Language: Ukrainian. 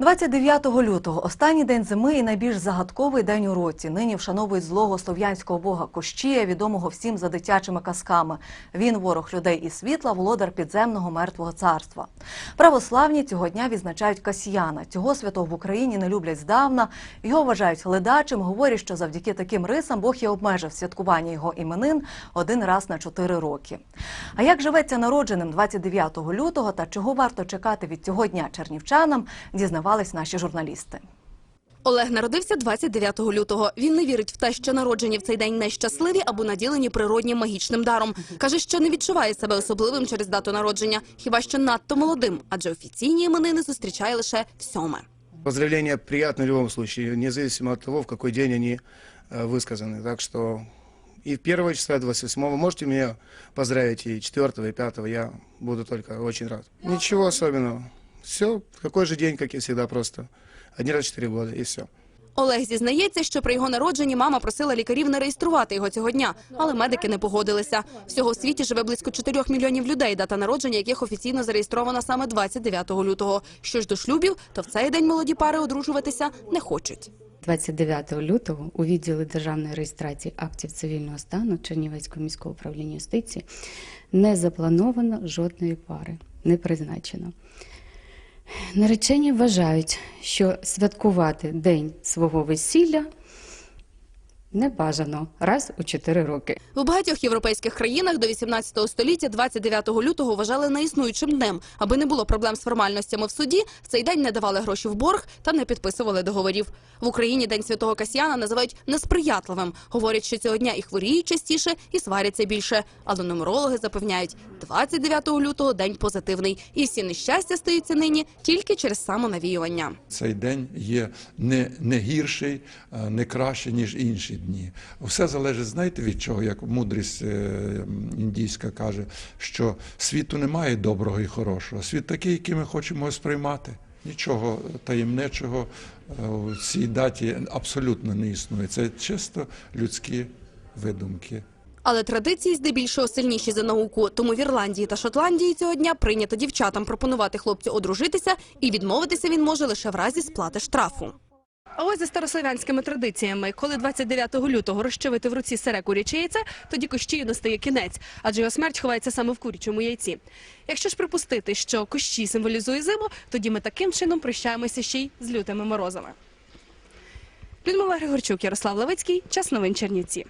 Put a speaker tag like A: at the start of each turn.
A: 29 лютого останній день зими і найбільш загадковий день у році. Нині вшановують злого слов'янського бога Кощія, відомого всім за дитячими казками. Він ворог людей і світла, володар підземного мертвого царства. Православні цього дня відзначають Касьяна. Цього святого в Україні не люблять здавна. Його вважають ледачим. Говорять, що завдяки таким рисам Бог і обмежив святкування його іменин один раз на чотири роки. А як живеться народженим 29 лютого та чого варто чекати від цього дня чернівчанам, дізнавались наші журналісти.
B: Олег народився 29 лютого. Він не вірить в те, що народжені в цей день нещасливі або наділені природнім магічним даром. Каже, що не відчуває себе особливим через дату народження, хіба що надто молодим, адже офіційні іменини зустрічає лише в сьоме.
C: Поздравления приятны в любом случае, независимо от того, в какой день они э, высказаны. Так что и 1 числа, и 28 можете меня поздравить, и 4, и 5 я буду только очень рад. Ничего особенного. Все, какой же день, как и всегда, просто. Один раз в 4 года, и все.
B: Олег зізнається, що при його народженні мама просила лікарів не реєструвати його цього дня, але медики не погодилися. Всього в світі живе близько 4 мільйонів людей, дата народження яких офіційно зареєстрована саме 29 лютого. Що ж до шлюбів, то в цей день молоді пари одружуватися не хочуть.
D: 29 лютого у відділі державної реєстрації актів цивільного стану Чернівецького міського управління юстиції не заплановано жодної пари, не призначено. Наречені вважають, що святкувати день свого весілля не бажано раз у 4 роки.
B: У багатьох європейських країнах до 18 століття 29 лютого вважали неіснуючим днем. Аби не було проблем з формальностями в суді, в цей день не давали гроші в борг та не підписували договорів. В Україні День Святого Касьяна називають несприятливим. Говорять, що цього дня і хворіють частіше, і сваряться більше. Але нумерологи запевняють, 29 лютого день позитивний, і всі нещастя стаються нині тільки через самонавіювання.
E: Цей день є не, не гірший, не кращий, ніж інші дні. Все залежить, знаєте, від чого, як мудрість е, індійська каже, що світу немає доброго і хорошого. Світ такий, який ми хочемо сприймати. Нічого таємничого е, у цій даті абсолютно не існує. Це чисто людські видумки.
B: Але традиції здебільшого сильніші за науку. Тому в Ірландії та Шотландії цього дня прийнято дівчатам пропонувати хлопцю одружитися, і відмовитися він може лише в разі сплати штрафу. А ось за старослов'янськими традиціями, коли 29 лютого розчавити в руці сере куряче яйце, тоді Кощію настає кінець, адже його смерть ховається саме в курячому яйці. Якщо ж припустити, що Кощій символізує зиму, тоді ми таким чином прощаємося ще й з лютими морозами. Людмила Григорчук, Ярослав Левицький, час новин Чернівці.